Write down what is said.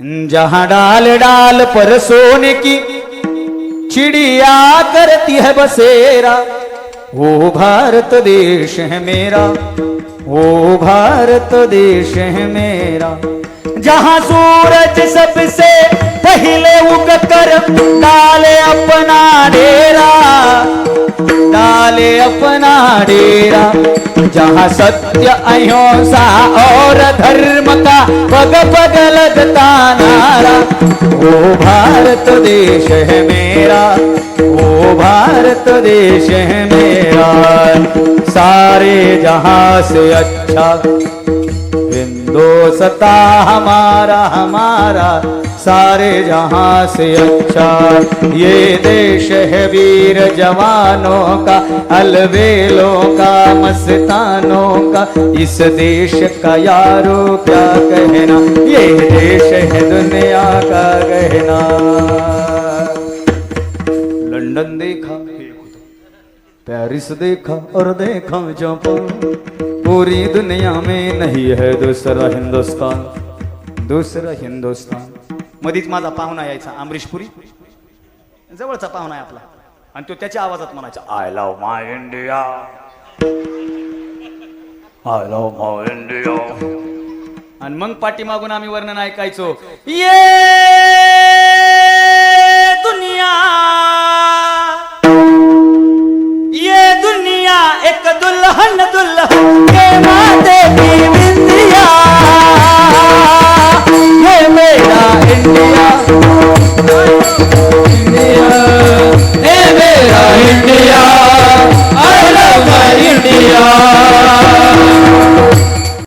जहाँ डाल डाल पर सोने की चिड़िया करती है बसेरा, वो भारत देश है मेरा, वो भारत देश है मेरा। जहाँ सूरज सबसे पहले उग कर डाले अपना डेरा डाले अपना डेरा, जहाँ सत्य अहिंसा और धर्म का पग पग लगता नारा। वो भारत देश है मेरा वो भारत देश है मेरा। सारे जहाँ से अच्छा हिंदोसता हमारा हमारा, सारे जहाँ से अच्छा। ये देश है वीर जवानों का, अलवेलों का, मस्तानों का। इस देश का यारो क्या कहना? ये देश है दुनिया का गहना। लंदन देखा पेरिस देखा और देखा जापान पूरी दुनिया में नहीं है दुसरा हिंदुस्तान। दुसरा हिंदुस्तान। मधीच माझा पाहुणा यायचा अमरीशपुरी जवळचा पाहुणा आहे आपला. आणि तो त्याच्या आवाजात म्हणायचा I love my India I love my India आणि मग पाठीमागून आम्ही वर्णन ऐकायचो ये India, I love my India.